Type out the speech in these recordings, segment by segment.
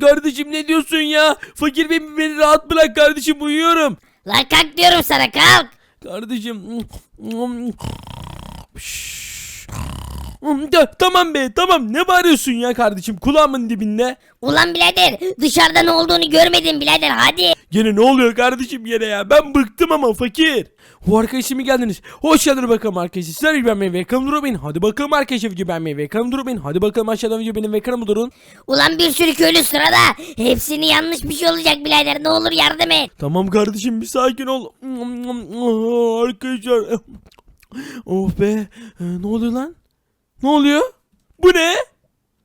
Kardeşim ne diyorsun ya? Fakir beni, beni rahat bırak kardeşim uyuyorum. Lan kalk diyorum sana kalk. Kardeşim. Tamam be tamam ne bağırıyorsun ya kardeşim kulağımın dibinde. Ulan birader dışarıda ne olduğunu görmedin birader hadi. Gene ne oluyor kardeşim gene ya ben bıktım ama fakir. O arkadaşım mi geldiniz? Hoş geldiniz bakalım arkadaşlar. Sizler ben ve kanım durun Hadi bakalım arkadaşlar video beğenmeyi ve kanım durun Hadi bakalım aşağıdan video benim ve kanımı durun. Ulan bir sürü köylü sırada. Hepsini yanlış bir şey olacak birader ne olur yardım et. Tamam kardeşim bir sakin ol. Arkadaşlar. Oh be. Ee, Ne oluyor lan? Ne oluyor? Bu ne?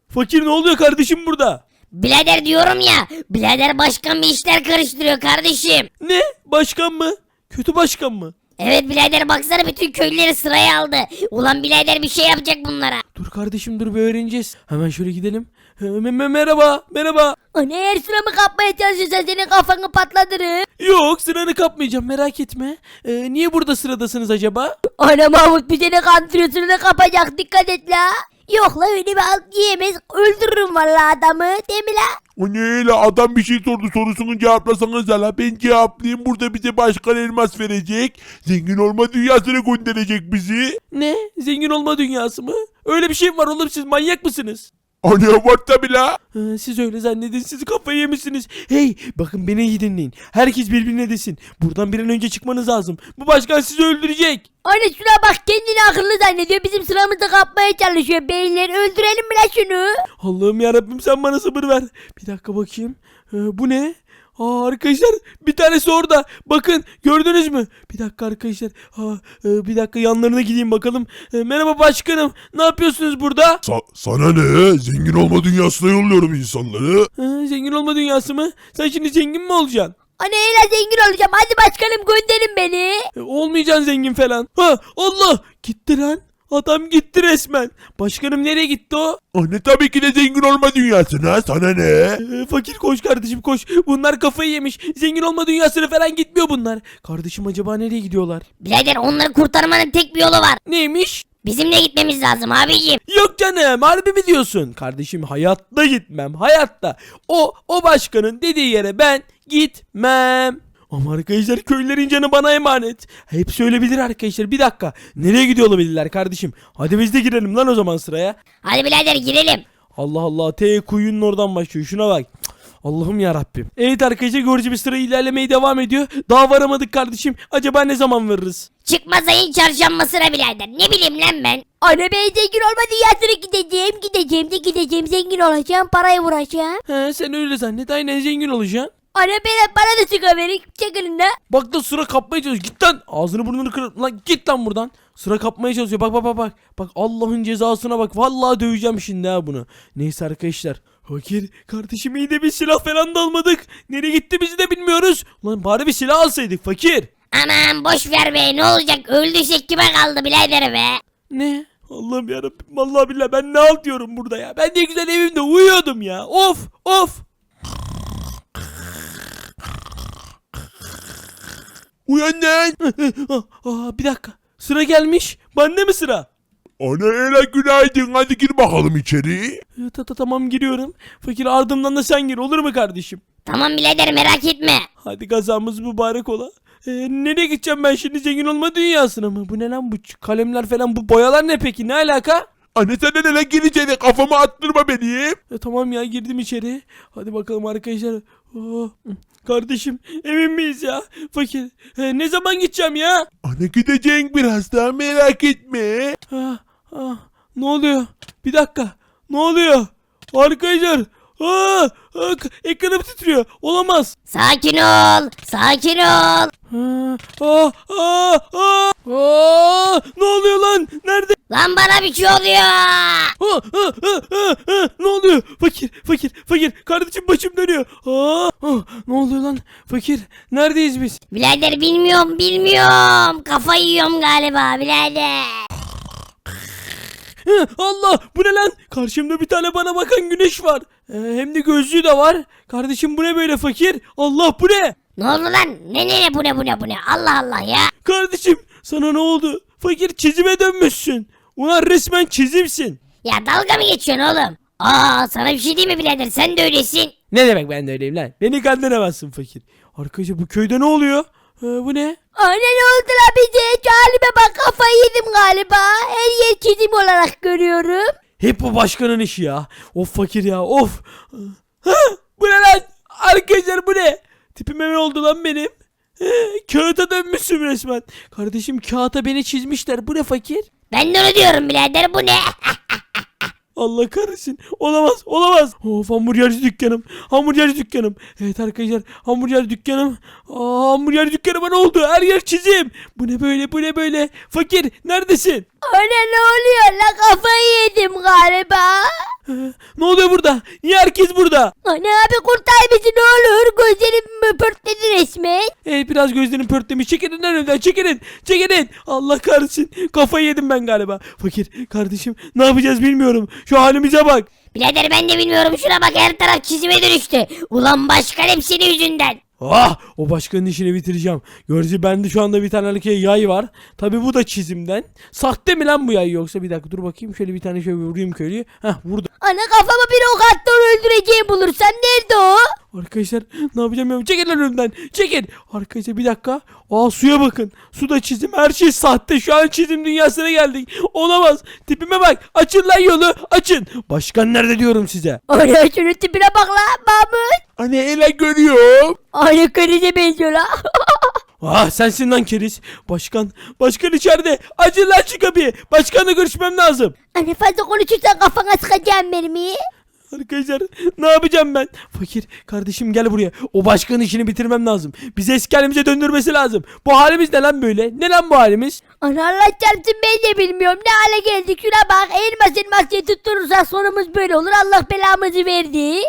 Fakir ne oluyor kardeşim burada? Birader diyorum ya. Birader başkan bir işler karıştırıyor kardeşim. Ne? Başkan mı? Kötü başkan mı? Evet birader baksana bütün köylüleri sıraya aldı. Ulan birader bir şey yapacak bunlara. Dur kardeşim dur bir öğreneceğiz. Hemen şöyle gidelim. Me- merhaba, merhaba. Anne eğer sıramı kapmaya çalışırsan senin kafanı patlatırım. Yok sıranı kapmayacağım merak etme. Ee, niye burada sıradasınız acaba? Ana Mahmut bir seni kandırıyor sıranı kapacak dikkat et la. Yok la öyle bir alt yiyemez öldürürüm valla adamı değil mi la? O ne öyle adam bir şey sordu sorusunu cevaplasanız la ben cevaplayayım burada bize başkan elmas verecek. Zengin olma dünyasına gönderecek bizi. Ne? Zengin olma dünyası mı? Öyle bir şey mi var oğlum siz manyak mısınız? Ana var tabi la. Ee, siz öyle zannedin siz kafayı yemişsiniz. Hey bakın beni iyi dinleyin. Herkes birbirine desin. Buradan bir an önce çıkmanız lazım. Bu başkan sizi öldürecek. Anne şuna bak kendini akıllı zannediyor bizim sıramızı kapmaya çalışıyor beyler öldürelim mi la şunu? Allah'ım yarabbim sen bana sabır ver. Bir dakika bakayım. Ee, bu ne? Aa, arkadaşlar bir tanesi orada. Bakın gördünüz mü? Bir dakika arkadaşlar. Aa, e, bir dakika yanlarına gideyim bakalım. E, merhaba başkanım. Ne yapıyorsunuz burada? Sa- sana ne? Zengin olma dünyasına yolluyorum insanları. Ee, zengin olma dünyası mı? Sen şimdi zengin mi olacaksın? Anne eyle zengin olacağım hadi başkanım gönderin beni. E, olmayacaksın zengin falan. Ha Allah gitti lan. Adam gitti resmen. Başkanım nereye gitti o? Anne tabii ki de zengin olma dünyasına. Sana ne? Ee, fakir koş kardeşim koş. Bunlar kafayı yemiş. Zengin olma dünyasına falan gitmiyor bunlar. Kardeşim acaba nereye gidiyorlar? Birader onları kurtarmanın tek bir yolu var. Neymiş? Bizimle gitmemiz lazım abicim. Yok canım harbi mi diyorsun? Kardeşim hayatta gitmem hayatta. O o başkanın dediği yere ben gitmem. Ama arkadaşlar köylülerin canı bana emanet. Hepsi öyle bilir arkadaşlar. Bir dakika. Nereye gidiyor olabilirler kardeşim? Hadi biz de girelim lan o zaman sıraya. Hadi birader girelim. Allah Allah. T kuyunun oradan başlıyor. Şuna bak. Allah'ım ya Rabbim. Evet arkadaşlar görücü bir sıra ilerlemeye devam ediyor. Daha varamadık kardeşim. Acaba ne zaman varırız? Çıkmaz ayın çarşamba sıra birader. Ne bileyim lan ben. Anne ben zengin olma dünyasına gideceğim. Gideceğim de gideceğim. Zengin olacağım. Parayı vuracağım. He sen öyle zannet. Aynen zengin olacaksın. Anne bana bana da sigara verin. Çekilin la. Bak da sıra kapmaya çalışıyor. Git lan. Ağzını burnunu kır. Lan git lan buradan. Sıra kapmaya çalışıyor. Bak bak bak bak. Bak Allah'ın cezasına bak. Vallahi döveceğim şimdi ha bunu. Neyse arkadaşlar. Fakir kardeşim iyi de bir silah falan da almadık. Nereye gitti bizi de bilmiyoruz. Lan bari bir silah alsaydık fakir. Aman boş ver be ne olacak öldüysek kime kaldı birader be. Ne? Allah'ım yarabbim. Vallahi billahi ben ne al diyorum burada ya. Ben ne güzel evimde uyuyordum ya. Of of. Uyan lan. Aa, bir dakika. Sıra gelmiş. Bende mi sıra? Ana öyle günaydın. Hadi gir bakalım içeri. Ee, Ta, ta, tamam giriyorum. Fakir ardımdan da sen gir olur mu kardeşim? Tamam birader merak etme. Hadi kazamız mübarek ola. Ee, nereye gideceğim ben şimdi zengin olma dünyasına mı? Bu ne lan bu kalemler falan bu boyalar ne peki ne alaka? Anne sen de ne gir içeri kafama attırma beni. E, tamam ya girdim içeri. Hadi bakalım arkadaşlar. Oh, Kardeşim emin miyiz ya? Fakir e, ne zaman gideceğim ya? Anne gideceksin biraz daha merak etme. Ah, ah, ne oluyor? Bir dakika. Ne oluyor? Arkadaşlar. Aa, ah, ekranım titriyor. Olamaz. Sakin ol. Sakin ol. Ah, ah, ah, ah, ah, ne oluyor lan? Nerede? Lan bana bir şey oluyor. Ah, ah, ah, ah, ah, ne oluyor? Fakir, fakir, fakir. Kardeşim başım dönüyor. Ah, ah, ne oluyor lan? Fakir, neredeyiz biz? Birader bilmiyorum bilmiyorum. Kafayı yiyorum galiba birader. Allah bu ne lan? Karşımda bir tane bana bakan güneş var. Ee, hem de gözlüğü de var. Kardeşim bu ne böyle fakir? Allah bu ne? Ne oldu lan? Ne ne bu ne bu ne bu ne? Allah Allah ya. Kardeşim sana ne oldu? Fakir çizime dönmüşsün. Ulan resmen çizimsin. Ya dalga mı geçiyorsun oğlum? Aa sana bir şey diyeyim mi birader sen de öylesin. Ne demek ben de öyleyim lan? Beni kandıramazsın fakir. Arkadaşlar bu köyde ne oluyor? Ee, bu ne? Anne ne oldu la bize? Halime bak kafayı yedim galiba. Her yer çizim olarak görüyorum. Hep bu başkanın işi ya. Of fakir ya of. Bu ne lan? Arkadaşlar bu ne? Tipime ne oldu lan benim? Kağıta dönmüşsün resmen. Kardeşim kağıta beni çizmişler. Bu ne fakir? Ben de onu diyorum birader bu ne? Allah kahretsin. Olamaz, olamaz. Of hamburgerci dükkanım. Hamburgerci dükkanım. Evet arkadaşlar hamburgerci dükkanım. Aa, hamburgerci dükkanıma ne oldu? Her yer çizim. Bu ne böyle, bu ne böyle? Fakir neredesin? Anne ne oluyor la kafayı yedim galiba. Ne oluyor burada? Niye herkes burada? Anne abi kurtar bizi ne olur. Gözlerim pörtledi resmen. Evet biraz gözlerim pörtlemiş. Çekilin önümden çekilin. Çekilin. Allah kahretsin. Kafayı yedim ben galiba. Fakir kardeşim ne yapacağız bilmiyorum. Şu halimize bak. Birader ben de bilmiyorum şuna bak her taraf çizime dönüştü. Ulan başkan hepsinin yüzünden. Ah o başkanın işini bitireceğim. Gördüğünüz bende şu anda bir tane erkeğe yay var. Tabi bu da çizimden. Sahte mi lan bu yay yoksa bir dakika dur bakayım şöyle bir tane şöyle vurayım köylüye. Heh vurdu. Ana kafama bir ok attı onu öldüreceğim bulursam nerede o? Arkadaşlar ne yapacağım ya? Çekil lan önümden. Çekil. Arkadaşlar bir dakika. Aa suya bakın. Suda çizim. Her şey sahte. Şu an çizim dünyasına geldik. Olamaz. Tipime bak. Açın lan yolu. Açın. Başkan nerede diyorum size. Ana şunun tipine bak la Mahmut. Anne ele görüyorum. Aynı krize benziyor la. Ah sensin lan keriz. Başkan. Başkan içeride. Açın lan şu kapıyı. Başkanla görüşmem lazım. Anne fazla konuşursan kafana sıkacağım mermiyi. Arkadaşlar ne yapacağım ben? Fakir kardeşim gel buraya. O başkanın işini bitirmem lazım. Bizi eski halimize döndürmesi lazım. Bu halimiz ne lan böyle? Ne lan bu halimiz? Ana Allah çarpsın ben de bilmiyorum ne hale geldik şuna bak elmas elmas diye tutturursak sonumuz böyle olur Allah belamızı verdi.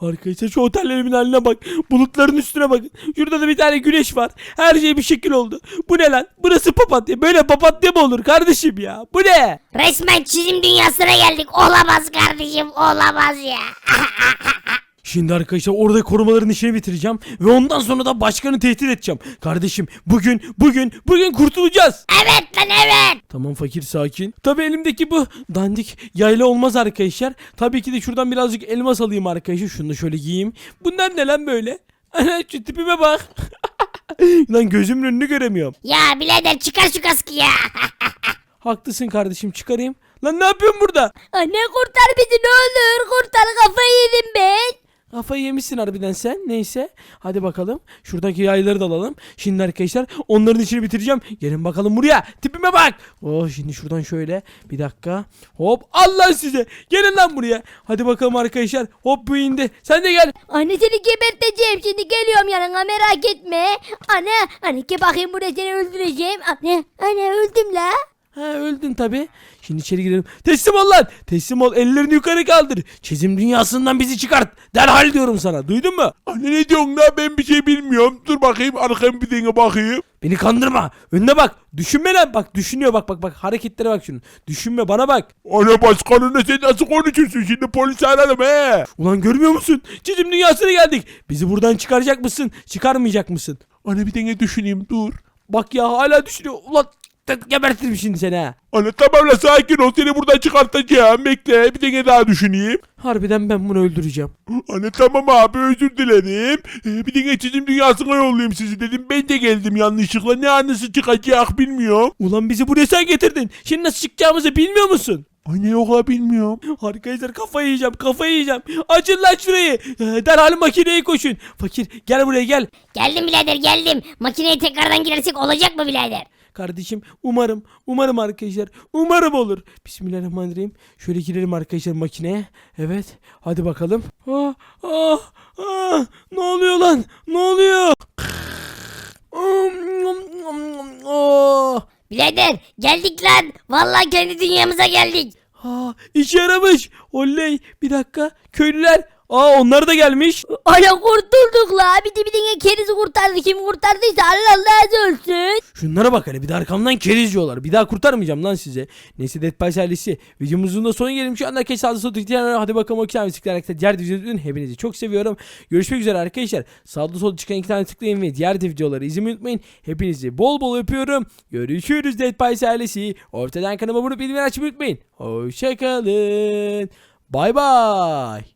Arkadaşlar şu otellerimin haline bak. Bulutların üstüne bakın. Şurada da bir tane güneş var. Her şey bir şekil oldu. Bu ne lan? Burası papatya. Böyle papatya mı olur kardeşim ya? Bu ne? Resmen çizim dünyasına geldik olamaz kardeşim olamaz ya. Şimdi arkadaşlar orada korumaların işini bitireceğim. Ve ondan sonra da başkanı tehdit edeceğim. Kardeşim bugün, bugün, bugün kurtulacağız. evet lan evet. Tamam fakir sakin. Tabi elimdeki bu dandik yayla olmaz arkadaşlar. Tabii ki de şuradan birazcık elmas alayım arkadaşlar. Şunu da şöyle giyeyim. Bunlar ne lan böyle? Şu tipime bak. lan gözümün önünü göremiyorum. Ya birader çıkar şu kaskı ya. Haklısın kardeşim çıkarayım. Lan ne yapıyorsun burada? Anne kurtar bizi ne olur kurtar kafayı yedim ben. Kafayı yemişsin harbiden sen. Neyse. Hadi bakalım. Şuradaki yayları da alalım. Şimdi arkadaşlar onların işini bitireceğim. Gelin bakalım buraya. Tipime bak. Oh şimdi şuradan şöyle. Bir dakika. Hop. Allah size. Gelin lan buraya. Hadi bakalım arkadaşlar. Hop bu indi. Sen de gel. Anne seni geberteceğim şimdi geliyorum yanına merak etme. Anne anne gel bakayım buraya seni öldüreceğim. Anne anne öldüm la. Ha öldün tabi. Şimdi içeri girelim. Teslim ol lan. Teslim ol. Ellerini yukarı kaldır. Çizim dünyasından bizi çıkart. Derhal diyorum sana. Duydun mu? Anne ne diyorsun la ben bir şey bilmiyorum. Dur bakayım arkama bir dene bakayım. Beni kandırma. Önüne bak. Düşünme lan. Bak düşünüyor. Bak bak bak. Hareketlere bak şunun. Düşünme bana bak. Anne başkanına sen nasıl konuşursun şimdi polisi ararım he. Ulan görmüyor musun? Çizim dünyasına geldik. Bizi buradan çıkaracak mısın? Çıkarmayacak mısın? Anne bir dene düşüneyim dur. Bak ya hala düşünüyor. Ulan te- gebertirim şimdi seni ha. Anne tamam la sakin ol seni buradan çıkartacağım. Bekle bir dene daha düşüneyim. Harbiden ben bunu öldüreceğim. Anne tamam abi özür dilerim. Ee, bir dene çizim dünyasına yollayayım sizi dedim. Ben de geldim yanlışlıkla. Ne anısı çıkacak bilmiyorum. Ulan bizi buraya sen getirdin. Şimdi nasıl çıkacağımızı bilmiyor musun? Anne yok la bilmiyorum. Arkadaşlar kafayı yiyeceğim kafayı yiyeceğim. Açın lan şurayı. Ee, Derhal makineye koşun. Fakir gel buraya gel. Geldim birader geldim. Makineye tekrardan girersek olacak mı birader? Kardeşim umarım umarım arkadaşlar umarım olur. Bismillahirrahmanirrahim. Şöyle girelim arkadaşlar makineye. Evet hadi bakalım. Ah, ah, ah, ne oluyor lan? Ne oluyor? Oh. Birader geldik lan. Vallahi kendi dünyamıza geldik. Ha, işe yaramış. Oley. Bir dakika. Köylüler. Aa onlar da gelmiş. Ana kurtulduk la. Bir de bir de kerizi kurtardı. Kim kurtardıysa Allah razı olsun. Şunlara bak hele bir de arkamdan keriz diyorlar. Bir daha kurtarmayacağım lan size. Neyse Dead by ailesi. Videomuzun da sonuna gelelim. Şu anda keş sağda solda tıklayan hadi bakalım o iki tane tıklayan arkadaşlar. Diğer videoları hepinizi çok seviyorum. Görüşmek üzere arkadaşlar. Sağda solda çıkan iki tane tıklayın ve diğer videoları izlemeyi unutmayın. Hepinizi bol bol öpüyorum. Görüşürüz Dead by ailesi. Ortadan kanalıma abone bildirimleri açmayı unutmayın. Hoşçakalın. Bay bay.